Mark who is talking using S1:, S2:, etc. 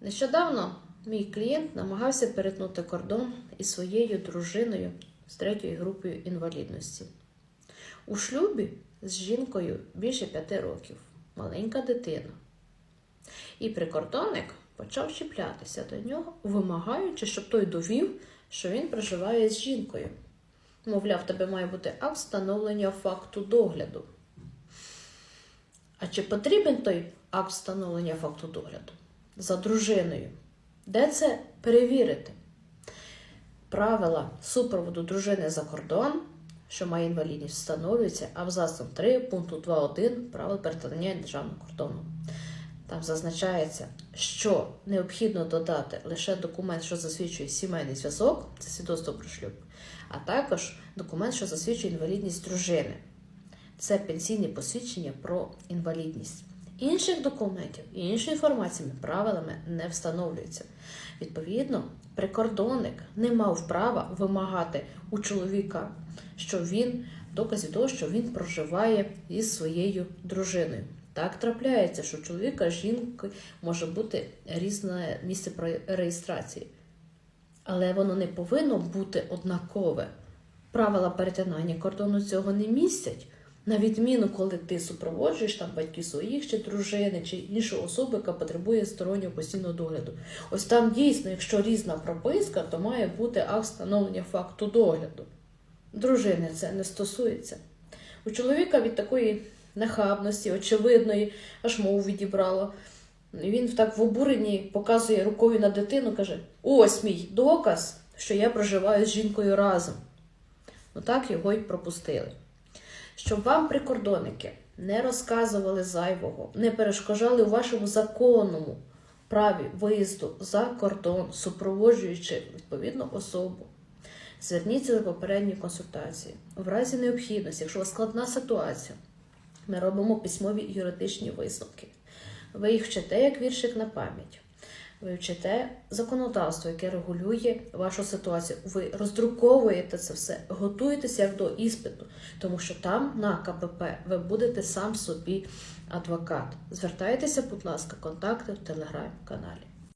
S1: Нещодавно мій клієнт намагався перетнути кордон із своєю дружиною з третьою групою інвалідності. У шлюбі з жінкою більше п'яти років, маленька дитина. І прикордонник почав чіплятися до нього, вимагаючи, щоб той довів, що він проживає з жінкою. Мовляв, тебе має бути акт встановлення факту догляду. А чи потрібен той акт встановлення факту догляду за дружиною? Де це перевірити? Правила супроводу дружини за кордон, що має інвалідність, встановлюються абзацом 3 пункту 2.1 правил перетинання державного кордону. Там зазначається, що необхідно додати лише документ, що засвідчує сімейний зв'язок, це свідоцтво про шлюб, а також документ, що засвідчує інвалідність дружини. Це пенсійне посвідчення про інвалідність. Інших документів і іншої інформації правилами не встановлюється. Відповідно, прикордонник не мав права вимагати у чоловіка, що він доказів того, що він проживає із своєю дружиною. Так трапляється, що у чоловіка жінки може бути різне місце реєстрації, але воно не повинно бути однакове. Правила перетинання кордону цього не містять. На відміну, коли ти супроводжуєш там батьків своїх чи дружини, чи іншу особу, яка потребує стороннього постійного догляду. Ось там дійсно, якщо різна прописка, то має бути акт встановлення факту догляду. Дружини це не стосується. У чоловіка від такої нахабності, очевидної, аж мову відібрало. Він так в обуренні показує рукою на дитину, каже: ось мій доказ, що я проживаю з жінкою разом. Ну так його й пропустили. Щоб вам прикордонники не розказували зайвого, не перешкоджали у вашому законному праві виїзду за кордон, супроводжуючи відповідну особу. Зверніться до попередньої консультації. В разі необхідності, якщо у вас складна ситуація, ми робимо письмові юридичні висновки. Ви їх вчите як віршик на пам'ять. Ви вчите законодавство, яке регулює вашу ситуацію. Ви роздруковуєте це все, готуєтеся як до іспиту, тому що там на КПП ви будете сам собі адвокат. Звертайтеся, будь ласка, контакти в телеграм-каналі.